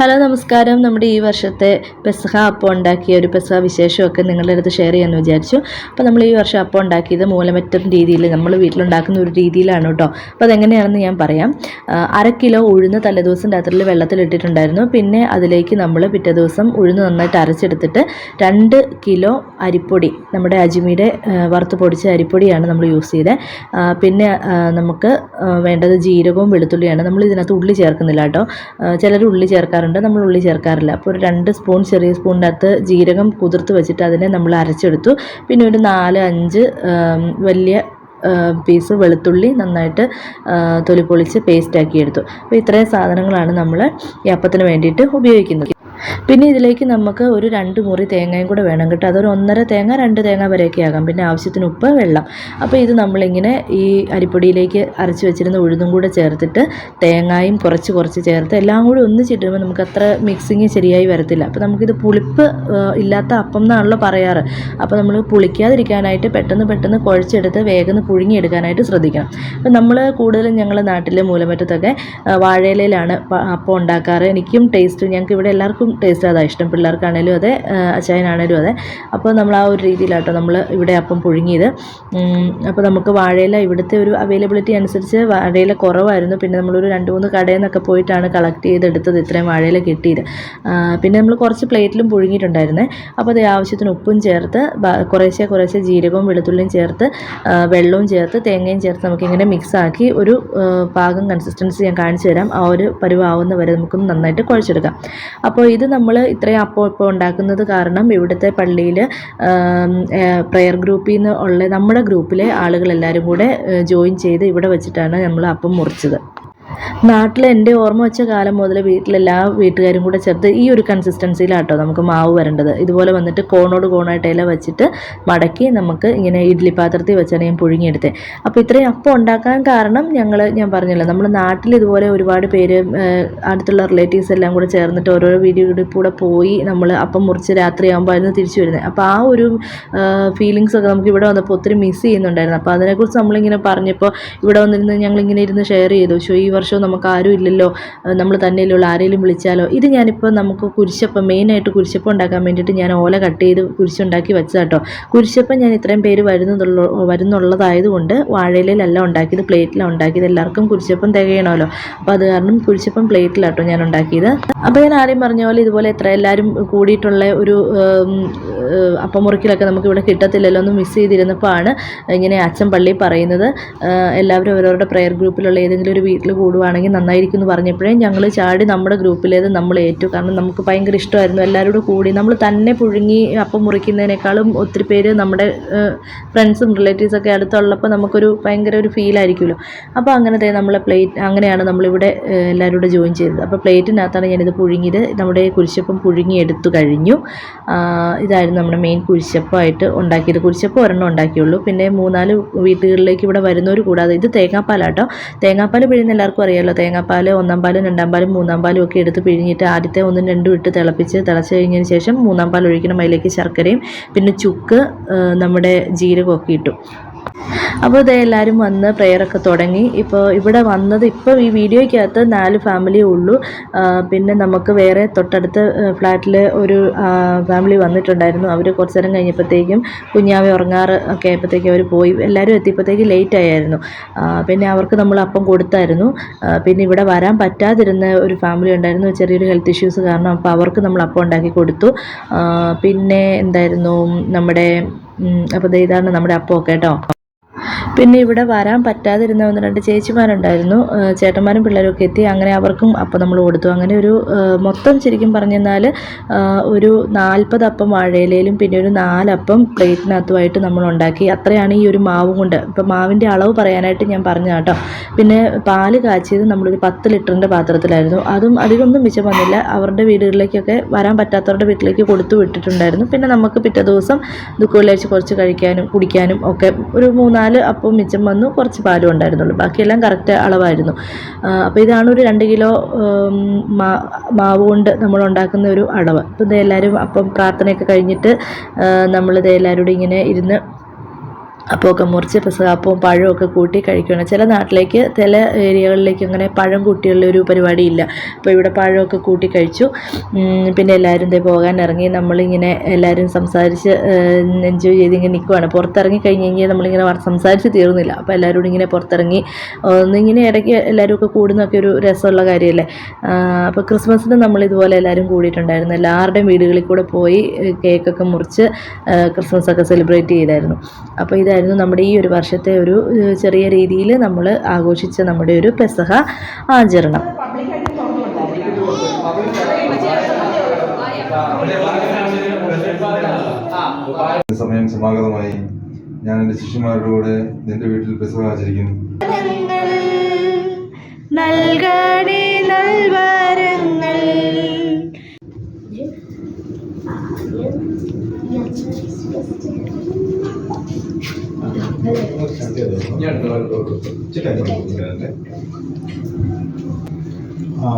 Hello നമസ്കാരം. നമ്മുടെ ഈ വർഷത്തെ പെസഹ അപ്പം ഉണ്ടാക്കിയ ഒരു പെസഹ വിശേഷമൊക്കെ നിങ്ങളുടെ അടുത്ത് ഷെയർ ചെയ്യാമെന്ന് വിചാരിച്ചു. അപ്പോൾ നമ്മൾ ഈ വർഷം അപ്പം ഉണ്ടാക്കിയത് മൂലമറ്റം രീതിയിൽ നമ്മൾ വീട്ടിലുണ്ടാക്കുന്ന ഒരു രീതിയിലാണ് കേട്ടോ. അപ്പോൾ അതെങ്ങനെയാണെന്ന് ഞാൻ പറയാം. അര കിലോ ഉഴുന്ന് തലേദിവസം രാത്രിയിൽ വെള്ളത്തിലിട്ടിട്ടുണ്ടായിരുന്നു പിന്നെ അതിലേക്ക് നമ്മൾ പിറ്റേ ദിവസം ഉഴുന്ന് നന്നായിട്ട് അരച്ചെടുത്തിട്ട് രണ്ട് കിലോ അരിപ്പൊടി നമ്മുടെ അജിമിയുടെ വറുത്ത് പൊടിച്ച അരിപ്പൊടിയാണ് നമ്മൾ യൂസ് ചെയ്തത് പിന്നെ നമുക്ക് വേണ്ടത് ജീരകവും വെളുത്തുള്ളിയാണ്. നമ്മൾ ഇതിനകത്ത് ഉള്ളി ചേർക്കുന്നില്ല കേട്ടോ. ചിലർ ഉള്ളി ചേർക്കാറുണ്ട്. നമ്മൾ ഉള്ളി ചേർക്കാറില്ല. അപ്പോൾ ഒരു രണ്ട് സ്പൂൺ ചെറിയ സ്പൂണിന്റെ അകത്ത് ജീരകം കുതിർത്ത് വെച്ചിട്ട് അതിനെ നമ്മൾ അരച്ചെടുത്തു. പിന്നെ ഒരു നാല് അഞ്ച് വലിയ പീസ് വെളുത്തുള്ളി നന്നായിട്ട് തൊലി പൊളിച്ച് പേസ്റ്റാക്കി എടുത്തു. അപ്പോൾ ഇത്രയും സാധനങ്ങളാണ് നമ്മൾ ഈ അപ്പത്തിന് വേണ്ടിയിട്ട് ഉപയോഗിക്കുന്നത്. പിന്നെ ഇതിലേക്ക് നമുക്ക് ഒരു രണ്ട് മുറി തേങ്ങയും കൂടെ വേണം കേട്ടോ. അതൊരു ഒന്നര തേങ്ങ രണ്ട് തേങ്ങ വരെയൊക്കെ ആകാം. പിന്നെ ആവശ്യത്തിന് ഉപ്പ് വെള്ളം. അപ്പോൾ ഇത് നമ്മളിങ്ങനെ ഈ അരിപ്പൊടിയിലേക്ക് അരച്ച് വെച്ചിരുന്ന ഉഴുതും കൂടെ ചേർത്തിട്ട് തേങ്ങായും കുറച്ച് കുറച്ച് ചേർത്ത് എല്ലാം കൂടി ഒന്നിച്ചിട്ടുമ്പോൾ നമുക്ക് അത്ര മിക്സിങ് ശരിയായി വരത്തില്ല. അപ്പോൾ നമുക്കിത് പുളിപ്പ് ഇല്ലാത്ത അപ്പം എന്നാണല്ലോ പറയാറ്. അപ്പോൾ നമ്മൾ പുളിക്കാതിരിക്കാനായിട്ട് പെട്ടെന്ന് പെട്ടെന്ന് കുഴച്ചെടുത്ത് വേഗം പുഴുങ്ങിയെടുക്കാനായിട്ട് ശ്രദ്ധിക്കണം. അപ്പോൾ നമ്മൾ കൂടുതലും ഞങ്ങളുടെ നാട്ടിലെ മൂലമറ്റത്തൊക്കെ വാഴയിലയിലാണ് അപ്പം ഉണ്ടാക്കാറ്. എനിക്കും ടേസ്റ്റ് ഞങ്ങൾക്ക് ഇവിടെ എല്ലാവർക്കും ടേസ്റ്റ് അതാണ് ഇഷ്ടം പിള്ളേർക്കാണേലും അതെ അച്ചായനാണേലും അതെ. അപ്പോൾ നമ്മൾ ആ ഒരു രീതിയിലാട്ടോ നമ്മൾ ഇവിടെ അപ്പം പുഴുങ്ങിയത്. അപ്പോൾ നമുക്ക് വാഴയില ഇവിടുത്തെ ഒരു അവൈലബിലിറ്റി അനുസരിച്ച് വാഴയില കുറവായിരുന്നു. പിന്നെ നമ്മളൊരു രണ്ട് മൂന്ന് കടയിൽ നിന്നൊക്കെ പോയിട്ടാണ് കളക്ട് ചെയ്തെടുത്തത് ഇത്രയും വാഴയില കിട്ടിയത്. പിന്നെ നമ്മൾ കുറച്ച് പ്ലേറ്റിലും പുഴുങ്ങിയിട്ടുണ്ടായിരുന്നേ. അപ്പോൾ അത് ആവശ്യത്തിന് ഉപ്പും ചേർത്ത് കുറേശ്ശെ കുറേശ്ശെ ജീരകവും വെളുത്തുള്ളിയും ചേർത്ത് വെള്ളവും ചേർത്ത് തേങ്ങയും ചേർത്ത് നമുക്കിങ്ങനെ മിക്സാക്കി ഒരു പാകം കൺസിസ്റ്റൻസി ഞാൻ കാണിച്ചു തരാം ആ ഒരു പരുവാവുന്ന വരെ നമുക്കൊന്ന് നന്നായിട്ട് കുഴച്ചെടുക്കാം. അപ്പോൾ ഇത് നമ്മൾ ഇത്രയും അപ്പോൾ ഇപ്പോൾ ഉണ്ടാക്കുന്നത് കാരണം ഇവിടുത്തെ പള്ളിയിൽ പ്രെയർ ഗ്രൂപ്പിൽ നിന്ന് ഉള്ള നമ്മുടെ ഗ്രൂപ്പിലെ ആളുകളെല്ലാവരും കൂടെ ജോയിൻ ചെയ്ത് ഇവിടെ വെച്ചിട്ടാണ് നമ്മൾ അപ്പം മുറിച്ചത്. നാട്ടിൽ എന്റെ ഓർമ്മ വെച്ച കാലം മുതൽ വീട്ടിലെല്ലാ വീട്ടുകാരും കൂടെ ചേർത്ത് ഈ ഒരു കൺസിസ്റ്റൻസിയിലാട്ടോ നമുക്ക് മാവ് വരേണ്ടത്. ഇതുപോലെ വന്നിട്ട് കോണോട് കോണായിട്ട് ഇല വെച്ചിട്ട് മടക്കി നമുക്ക് ഇങ്ങനെ ഇഡ്ഡലി പാത്രത്തിൽ വെച്ചാണ് ഞാൻ പുഴുങ്ങിയെടുത്തത് അപ്പോൾ ഇത്രയും അപ്പം ഉണ്ടാക്കാൻ കാരണം ഞങ്ങൾ ഞാൻ പറഞ്ഞല്ലോ നമ്മൾ നാട്ടിൽ ഇതുപോലെ ഒരുപാട് പേര് അടുത്തുള്ള റിലേറ്റീവ്സ് എല്ലാം കൂടെ ചേർന്നിട്ട് ഓരോരോ വീടുകളിൽ കൂടെ പോയി നമ്മൾ അപ്പം മുറിച്ച് രാത്രിയാകുമ്പോൾ ആയിരുന്നു തിരിച്ചു വരുന്നത്. അപ്പോൾ ആ ഒരു ഫീലിങ്സ് ഒക്കെ നമുക്ക് ഇവിടെ വന്നപ്പോൾ ഒത്തിരി മിസ് ചെയ്യുന്നുണ്ടായിരുന്നു. അപ്പോൾ അതിനെക്കുറിച്ച് നമ്മളിങ്ങനെ പറഞ്ഞപ്പോൾ ഇവിടെ വന്നിരുന്ന് ഞങ്ങളിങ്ങനെ ഇരുന്ന് ഷെയർ ചെയ്തു. ഈ വർഷവും നമുക്ക് ആരും ഇല്ലല്ലോ. നമ്മൾ തന്നെയല്ലുള്ള ആരെങ്കിലും വിളിച്ചാലോ? ഇത് ഞാനിപ്പോൾ നമുക്ക് കുരിശപ്പം മെയിനായിട്ട് കുരിശപ്പം ഉണ്ടാക്കാൻ വേണ്ടിയിട്ട് ഞാൻ ഓല കട്ട് ചെയ്ത് കുരിശുണ്ടാക്കി വെച്ചതാട്ടോ കുരിശപ്പം ഞാൻ ഇത്രയും പേര് വരുന്നതുള്ള വരുന്നുള്ളതായതുകൊണ്ട് വാഴയിലല്ല ഉണ്ടാക്കിയത് പ്ലേറ്റിലാണ് ഉണ്ടാക്കിയത്. എല്ലാവർക്കും കുരിശപ്പം തികയണമല്ലോ. അപ്പോൾ അത് കാരണം കുരിശപ്പം പ്ലേറ്റിലാട്ടോ ഞാൻ ഉണ്ടാക്കിയത്. അപ്പോൾ ഞാൻ ആരെയും പറഞ്ഞ പോലെ ഇതുപോലെ എത്ര എല്ലാവരും കൂടിയിട്ടുള്ള ഒരു അപ്പമുറിക്കലൊക്കെ നമുക്ക് ഇവിടെ കിട്ടത്തില്ലല്ലോ എന്ന് മിസ് ചെയ്തിരുന്നപ്പോൾ ആണ് ഇങ്ങനെ അച്ഛൻ പള്ളി പറയുന്നത്. എല്ലാവരും അവരവരുടെ പ്രെയർ ഗ്രൂപ്പിലുള്ള ഏതെങ്കിലും ഒരു വീട്ടിൽ കൂടുവാണെങ്കിൽ നന്നായിരിക്കും എന്ന് പറഞ്ഞപ്പോഴേ ഞങ്ങൾ ചാടി നമ്മുടെ ഗ്രൂപ്പിലേത് നമ്മൾ ഏറ്റു. കാരണം നമുക്ക് ഭയങ്കര ഇഷ്ടമായിരുന്നു എല്ലാവരും കൂടി നമ്മൾ തന്നെ പുഴുങ്ങി അപ്പം മുറിക്കുന്നതിനേക്കാളും ഒത്തിരി പേര് നമ്മുടെ ഫ്രണ്ട്സും റിലേറ്റീവ്സൊക്കെ അടുത്തുള്ളപ്പോൾ നമുക്കൊരു ഭയങ്കര ഒരു ഫീലായിരിക്കുമല്ലോ അപ്പോൾ അങ്ങനത്തെ നമ്മളെ പ്ലേറ്റ് അങ്ങനെയാണ് നമ്മളിവിടെ എല്ലാവരും കൂടെ ജോയിൻ ചെയ്തത്. അപ്പോൾ പ്ലേറ്റിനകത്താണ് ഞാനിത് പുഴുങ്ങിയത്. നമ്മുടെ കുരിശപ്പം പുഴുങ്ങി എടുത്തു കഴിഞ്ഞു. ഇതായിരുന്നു നമ്മുടെ മെയിൻ കുരിശപ്പമായിട്ട് ഉണ്ടാക്കിയത്. കുരിശപ്പം ഒരെണ്ണം ഉണ്ടാക്കിയുള്ളൂ. പിന്നെ മൂന്നാൽ വീട്ടുകളിലേക്ക് ഇവിടെ വരുന്നവർ കൂടാതെ ഇത് തേങ്ങാപ്പാലാട്ടോ. തേങ്ങാപ്പാൽ പിഴിയുന്ന അറിയാമല്ലോ തേങ്ങാപ്പാൽ ഒന്നാം പാലും രണ്ടാം പാലും മൂന്നാം പാലും ഒക്കെ എടുത്ത് പിഴിഞ്ഞിട്ട് ആദ്യത്തെ ഒന്നും രണ്ടും ഇട്ട് തിളപ്പിച്ച് തിളച്ച് കഴിഞ്ഞതിന് ശേഷം മൂന്നാം പാൽ ഒഴിക്കണം. അതിലേക്ക് ശർക്കരയും പിന്നെ ചുക്ക് നമ്മുടെ ജീരകമൊക്കെ ഇട്ടു. അപ്പോൾ ഇത് എല്ലാവരും വന്ന് പ്രെയറൊക്കെ തുടങ്ങി. ഇപ്പോൾ ഇവിടെ വന്നത് ഇപ്പോൾ ഈ വീഡിയോയ്ക്കകത്ത് നാല് ഫാമിലിയേ ഉള്ളൂ. പിന്നെ നമുക്ക് വേറെ തൊട്ടടുത്ത് ഫ്ലാറ്റിൽ ഒരു ഫാമിലി വന്നിട്ടുണ്ടായിരുന്നു. അവർ കുറച്ച് നേരം കഴിഞ്ഞപ്പോഴത്തേക്കും കുഞ്ഞാവി ഉറങ്ങാറ് ഒക്കെ ആയപ്പോഴത്തേക്കും അവർ പോയി. എല്ലാവരും എത്തിയപ്പോഴത്തേക്ക് ലേറ്റ് ആയിരുന്നു പിന്നെ അവർക്ക് നമ്മൾ അപ്പം കൊടുത്തായിരുന്നു. പിന്നെ ഇവിടെ വരാൻ പറ്റാതിരുന്ന ഒരു ഫാമിലി ഉണ്ടായിരുന്നു. ചെറിയൊരു ഹെൽത്ത് ഇഷ്യൂസ് കാരണം അപ്പോൾ അവർക്ക് നമ്മൾ അപ്പം ഉണ്ടാക്കി കൊടുത്തു. പിന്നെ എന്തായിരുന്നു നമ്മുടെ അപ്പോൾ ഇതാണ് നമ്മുടെ അപ്പമൊക്കെ കേട്ടോ. പിന്നെ ഇവിടെ വരാൻ പറ്റാതിരുന്ന ഒന്ന് രണ്ട് ചേച്ചിമാരുണ്ടായിരുന്നു. ചേട്ടന്മാരും പിള്ളേരും ഒക്കെ എത്തി. അങ്ങനെ അവർക്കും അപ്പം നമ്മൾ കൊടുത്തു. അങ്ങനെ ഒരു മൊത്തം ശരിക്കും പറഞ്ഞു കഴിഞ്ഞാൽ ഒരു നാൽപ്പത് അപ്പം വാഴയിലയിലും പിന്നെ ഒരു നാലപ്പം പ്ലേറ്റിനകത്തുമായിട്ട് നമ്മൾ ഉണ്ടാക്കി. അത്രയാണ് ഈ ഒരു മാവ് കൊണ്ട്. ഇപ്പം മാവിന്റെ അളവ് പറയാനായിട്ട് ഞാൻ പറഞ്ഞു കേട്ടോ. പിന്നെ പാൽ കാച്ചിയത് നമ്മളൊരു പത്ത് ലിറ്ററിന്റെ പാത്രത്തിലായിരുന്നു. അതും അധികമൊന്നും മിച്ചം വന്നില്ല. അവരുടെ വീടുകളിലേക്കൊക്കെ വരാൻ പറ്റാത്തവരുടെ വീട്ടിലേക്ക് കൊടുത്തു വിട്ടിട്ടുണ്ടായിരുന്നു. പിന്നെ നമുക്ക് പിറ്റേ ദിവസം ദുഃഖവെള്ളിയാഴ്ച കുറച്ച് കഴിക്കാനും കുടിക്കാനും ഒക്കെ ഒരു മൂന്നാൽ അപ്പം മിച്ചം വന്നു കുറച്ച് പാലും ഉണ്ടായിരുന്നുള്ളൂ. ബാക്കിയെല്ലാം കറക്റ്റ് അളവായിരുന്നു. അപ്പോൾ ഇതാണ് ഒരു രണ്ട് കിലോ മാ- മാവ് കൊണ്ട് നമ്മൾ ഉണ്ടാക്കുന്ന ഒരു അളവ്. അപ്പോൾ ഇത് എല്ലാവരും അപ്പം പ്രാർത്ഥനയൊക്കെ കഴിഞ്ഞിട്ട് നമ്മളിത് എല്ലാവരും ഇങ്ങനെ ഇരുന്ന് അപ്പമൊക്കെ മുറിച്ച് പെസകാപ്പവും ഒക്കെ കൂട്ടി കഴിക്കുകയാണ്. ചില നാട്ടിലേക്ക് ചില ഏരിയകളിലേക്ക് അങ്ങനെ പഴം കൂട്ടിയുള്ള ഒരു പരിപാടിയില്ല. അപ്പോൾ ഇവിടെ പഴമൊക്കെ കൂട്ടി കഴിച്ചു. പിന്നെ എല്ലാവരും ഇതേ പോകാൻ ഇറങ്ങി. നമ്മളിങ്ങനെ എല്ലാവരും സംസാരിച്ച് എൻജോയ് ചെയ്ത് ഇങ്ങനെ നിൽക്കുവാണ്. പുറത്തിറങ്ങി കഴിഞ്ഞ് കഴിഞ്ഞാൽ നമ്മളിങ്ങനെ സംസാരിച്ച് തീർന്നില്ല. അപ്പോൾ എല്ലാവരും കൂടി ഇങ്ങനെ പുറത്തിറങ്ങി ഒന്നിങ്ങനെ ഇടയ്ക്ക് എല്ലാവരും ഒക്കെ കൂടുന്നൊക്കെ ഒരു രസമുള്ള കാര്യമല്ലേ? അപ്പോൾ ക്രിസ്മസിന് നമ്മൾ ഇതുപോലെ എല്ലാവരും കൂടിയിട്ടുണ്ടായിരുന്നു. എല്ലാവരുടെയും വീടുകളിൽ കൂടെ പോയി കേക്കൊക്കെ മുറിച്ച് ക്രിസ്മസ് ഒക്കെ സെലിബ്രേറ്റ് ചെയ്തായിരുന്നു. അപ്പോൾ ഇതായിരുന്നു നമ്മുടെ ഈ ഒരു വർഷത്തെ ഒരു ചെറിയ രീതിയിൽ നമ്മൾ ആഘോഷിച്ച നമ്മുടെ ഒരു പെസഹ ആചരണം. സമയം സമാഗതമായി ഞാൻ എന്റെ ശിഷ്യന്മാരുടെ കൂടെ നിന്റെ വീട്ടിൽ പെസഹ ആചരിക്കുന്നു. നൽകണേ നൽവരങ്ങൾ. ആ